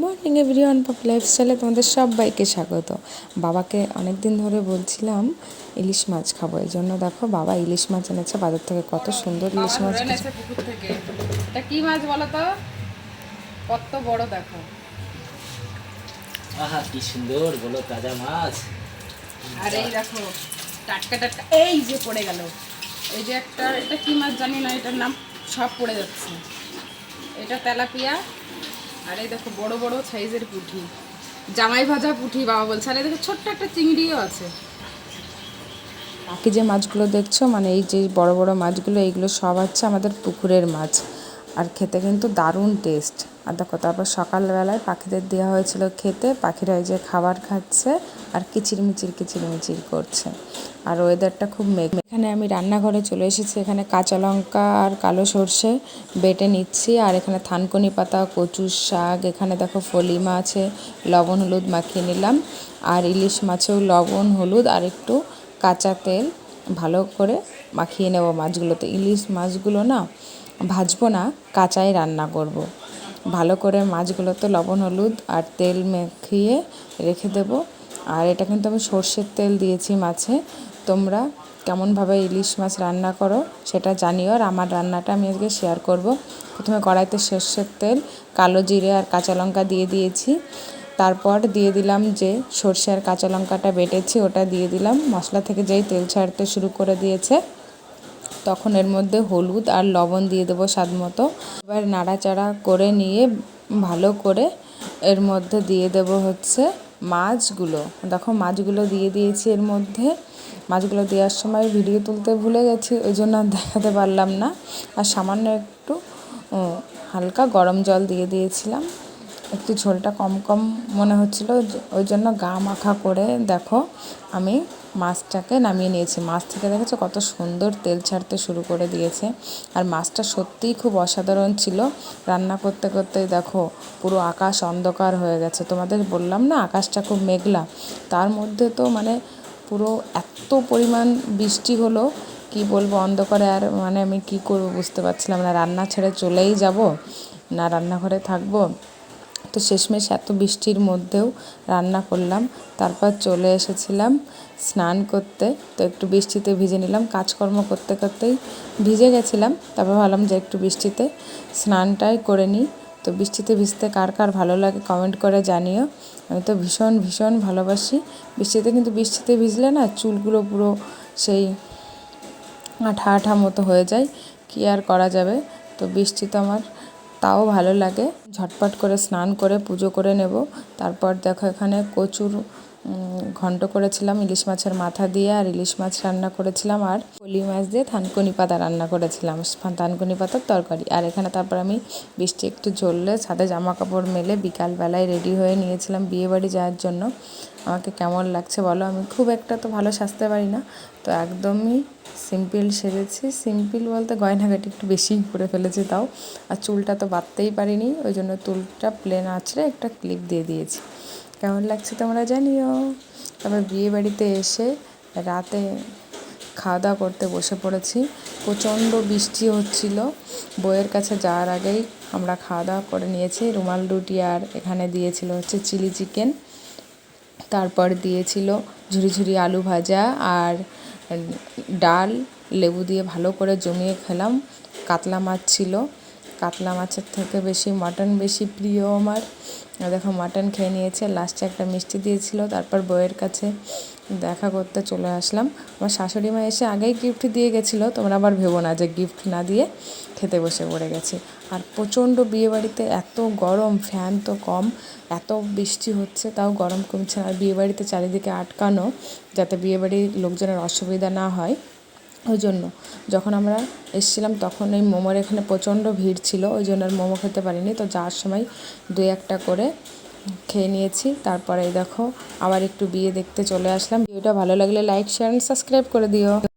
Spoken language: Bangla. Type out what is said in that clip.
মর্নিং এভরিওয়ান পপ লাইফস্টাইলে তোমাদের সবাইকে স্বাগত। বাবাকে অনেক দিন ধরে বলছিলাম ইলিশ মাছ খাব এই জন্য দেখো বাবা ইলিশ মাছ এনেছে বাজার থেকে কত সুন্দর ইলিশ মাছ এনেছে। পুকুর থেকে। এটা কি মাছ বলো তো? কত বড় দেখো। আহা কি সুন্দর বলো তাজা মাছ। আর এই দেখো টাটকা টাটকা এই যে পড়ে গেল। এই যে একটা এটা কি মাছ জানি না এটার নাম সব পড়ে যাচ্ছে। এটা তেলাপিয়া আর দেখো বড় বড় সাইজের পুঁটি জামাই ভাজা পুঁটি বাবা বলছে। আরে দেখো ছোট্ট একটা চিংড়িও আছে। বাকি যে মাছগুলো দেখছ মানে এই যে বড় বড় মাছগুলো, এইগুলো সব হচ্ছে আমাদের পুকুরের মাছ। আর খেতে কিন্তু দারুণ টেস্ট আর দেখো, তারপর সকালবেলায় পাখিদের দেওয়া হয়েছিল খেতে। পাখিরা এই যে খাবার খাচ্ছে আর কিচিরমিচির কিচিরমিচির করছে। আর ওয়েদারটা খুব মেঘ। এখানে আমি রান্নাঘরে চলে এসেছি। এখানে কাঁচা লঙ্কা আর কালো সর্ষে বেটে নিচ্ছি। আর এখানে থানকনি পাতা, কচুর শাক, এখানে দেখো ফলিমা আছে, লবণ, হলুদ মাখিয়ে নিলাম। আর ইলিশ মাছেও লবণ, হলুদ আর একটু কাঁচা তেল ভালো করে মাখিয়ে নেব মাছগুলোতে। ইলিশ মাছগুলো না ভাজবো না, কাঁচাই রান্না করব। ভালো করে মাছগুলোতে লবণ, হলুদ আর তেল মেখিয়ে রেখে দেব। আর এটা কিন্তু আমি সর্ষের তেল দিয়েছি মাছে। তোমরা কেমনভাবে ইলিশ মাছ রান্না করো সেটা জানিও আর আমার রান্নাটা আমি আজকে শেয়ার করব। প্রথমে কড়াইতে সর্ষের তেল, কালো জিরে আর কাঁচা লঙ্কা দিয়ে দিয়েছি। তারপর দিয়ে দিলাম যে সর্ষে আর কাঁচা লঙ্কাটা বেটেছি, ওটা দিয়ে দিলাম। মশলা থেকে যেই তেল ছাড়তে শুরু করে দিয়েছে তখন এর মধ্যে হলুদ আর লবণ দিয়ে দেবো স্বাদ মতো। এবার নাড়াচাড়া করে নিয়ে ভালো করে এর মধ্যে দিয়ে দেব হচ্ছে মাছগুলো। দেখো মাছগুলো দিয়ে দিয়েছি এর মধ্যে। মাছগুলো দেওয়ার সময় ভিডিও তুলতে ভুলে গেছি, ওই জন্য দেখাতে পারলাম না। আর সামান্য একটু হালকা গরম জল দিয়ে দিয়েছিলাম। একটু ঝোলটা কম কম মনে হচ্ছিল, ওই জন্য গা মাখা করে দেখো আমি মাছটাকে নামিয়ে নিয়েছি। মাছ থেকে দেখেছ কত সুন্দর তেল ছাড়তে শুরু করে দিয়েছে। আর মাছটা সত্যিই খুব অসাধারণ ছিল। রান্না করতে করতে দেখো পুরো আকাশ অন্ধকার হয়ে গেছে। তোমাদের বললাম না, আকাশটা খুব মেঘলা। তার মধ্যে তো মানে পুরো এত পরিমাণ বৃষ্টি হলো, কি বলব অন্ধকারে আর মানে আমি কি করব বুঝতে পারছিলাম না। রান্না ছেড়ে চলেই যাব? না রান্নাঘরে থাকব? তো শেষমেশ এত বৃষ্টির মধ্যেও রান্না করলাম। তারপর চলে এসেছিলাম স্নান করতে। তো একটু বৃষ্টিতে ভিজে নিলাম, কাজকর্ম করতে করতেই ভিজে গেছিলাম। তারপর ভাবলাম যে একটু বৃষ্টিতে স্নানটাই করে নিই। তো বৃষ্টিতে ভিজতে কার কার ভালো লাগে কমেন্ট করে জানিও। আমি তো ভীষণ ভীষণ ভালোবাসি বৃষ্টিতে, কিন্তু বৃষ্টিতে ভিজলে না চুলগুলো পুরো সেই আঠা আঠা মতো হয়ে যায়। কী আর করা যাবে? তো বৃষ্টি তো আমার তাও ভালো লাগে। ঝটপট করে স্নান করে পুজো করে নেব। তারপর দেখো এখানে কচুর ঘন্ট করেছিলাম ইলিশ মাছের মাথা দিয়ে আর ইলিশ মাছ রান্না করেছিলাম আর পলি মাছ দিয়ে থানকুনি পাতা রান্না করেছিলাম থানকুনি পাতার তরকারি। আর এখানে তারপর আমি বৃষ্টি একটু ঝরলে ছাদে জামা কাপড় মেলে বিকালবেলায় রেডি হয়ে নিয়েছিলাম বিয়েবাড়ি যাওয়ার জন্য। আমাকে কেমন লাগছে বলো? আমি খুব একটা তো ভালো সাজতে পারি না। তো একদমই সিম্পল সেজেছি। সিম্পল বলতে গয়নাঘাটি একটু বেশিই করে ফেলেছি তাও। আর চুলটা তো বাঁধতেই পারিনি, ওই জন্য চুলটা প্লেন আঁচড়ে একটা ক্লিপ দিয়ে দিয়েছি। কেমন লাগছে তোমরা জানিও। তারপর বিয়ে বাড়িতে এসে রাতে খাওয়া দাওয়া করতে বসে পড়েছি। প্রচণ্ড বৃষ্টি হচ্ছিল। বইয়ের কাছে যাওয়ার আগেই আমরা খাওয়া দাওয়া করে নিয়েছি। রুমাল, রুটি আর এখানে দিয়েছিল হচ্ছে চিলি চিকেন। তারপর দিয়েছিল ঝুরি ঝুরি আলু ভাজা আর ডাল। লেবু দিয়ে ভালো করে জমিয়ে খেলাম। কাতলা মাছ ছিল। কাতলা মাছের থেকে বেশি মাটন বেশি প্রিয় আমার। দেখো মাটন খেয়ে নিয়েছে। লাস্টে একটা মিষ্টি দিয়েছিল, তারপর বইয়ের কাছে দেখা করতে চলে আসলাম। আমার শাশুড়ি মা এসে আগেই গিফট দিয়ে গেছিল, তোমরা আবার ভেবো না যে গিফট না দিয়ে খেতে বসে পড়ে গেছি। আর প্রচণ্ড বিয়েবাড়িতে এত গরম ফ্যান তো কম, এত বৃষ্টি হচ্ছে, তাও গরম কমছে আর বিয়েবাড়িতে চারিদিকে আটকানো, যাতে বিয়েবাড়ির লোকজনের অসুবিধা না হয়। ওই জন্য। যখন আমরা এসেছিলাম তখন এই মোমোর এখানে প্রচণ্ড ভিড় ছিল, ওই জন্য আর মোমো খেতে পারিনি। তো যাওয়ার সময় দুই একটা করে খেয়ে নিয়েছি। তারপরে দেখো, আবার একটু বিয়ে দেখতে চলে আসলাম। ভিডিওটা ভালো লাগলে লাইক শেয়ার অ্যান্ড সাবস্ক্রাইব করে দিও।